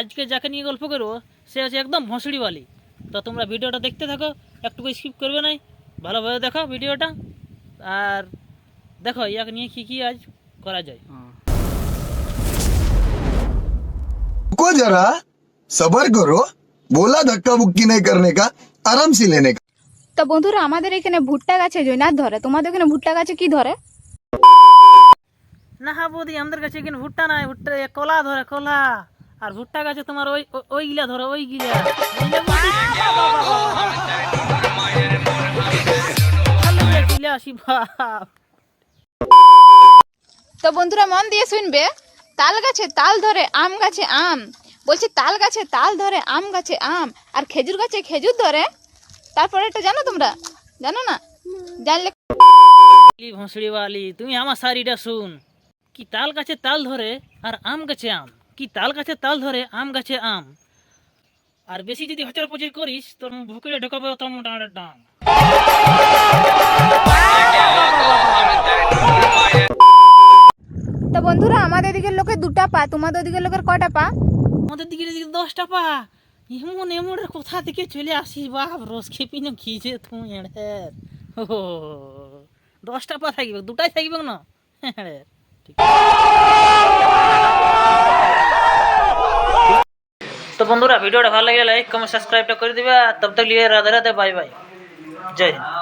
আজকে যাকে নিয়ে গল্প করব সে হচ্ছে একদম ভঁসড়িওয়ালি। তো তোমরা ভিডিওটা দেখতে থাকো একটুকু স্কিপ করবে নাই ভালোভাবে দেখো ভিডিওটা। আর দেখো ইয়াকে নিয়ে কী কী আজ করা যায়। যারা সবার করো বলা ধাক্কা বুক্কি নেই করনে কা আরামসে লেনে কা তো বন্ধুরা আমাদের এখানে ভুট্টা গাছে জৈনাথ ধরে। তোমাদের এখানে ভুট্টা গাছে কি ধরে? না হ্যাঁ বৌদি আমাদের কাছে কিন্তু ভুট্টা নাই ভুট্টা কলা ধরে কলা। আর ভুট্টা গাছে তোমার ওই ওই গিলা ধরে ওই গিলা। তো বন্ধুরা মন দিয়ে শুনবে তাল গাছে তাল ধরে আম গাছে আম। বলছি তাল গাছে তাল ধরে আম গাছে আম। আর খেজুর গাছে খেজুর ধরে। তারপরে এটা জানো তোমরা? জানো না? জানলে ভঁসড়িওয়ালি তুমি আমার শাড়িটা শুন। কি তাল গাছে তাল ধরে আর আম গাছে আম? কি তাল গাছে তাল ধরে আম গাছে আম? আর বেশি যদি হচর পচর করিস তোর ভুকড়ে ঢোকাবে তোর মোটামুটি ডাং তো বন্ধুরা আমাদের দিকের লোকের দুটা পা তোমাদের দিকের লোকের কয়টা পা? আমাদের দিকে দিকে দশটা পা। এমন এমন কোথা থেকে চলে আসিস বাপ? রোজ খেপি না খিজে তুমি এড়ের ও দশটা পা থাকবে দুটাই থাকবে না? এড়ের ঠিক তো বন্ধুরা, ভিডিওটা ভালো লাগলে লাইক কমেন্ট সাবস্ক্রাইবটা করে দিবে। তব তক লিয়ে রাধে রাধে বাই বাই জয় হিন্দ।